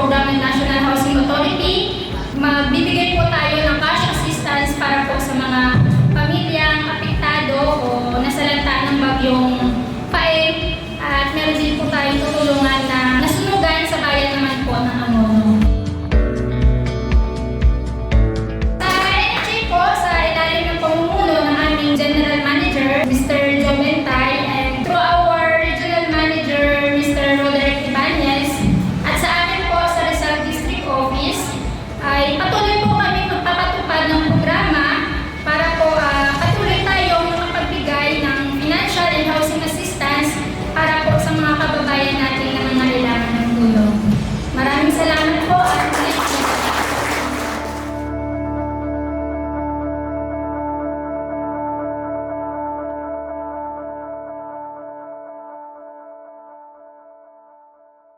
program ng National Housing Authority. Magbibigay po tayo ng cash assistance para po sa mga pamilyang apektado o nasalanta ng bagyong Pae. At meron din po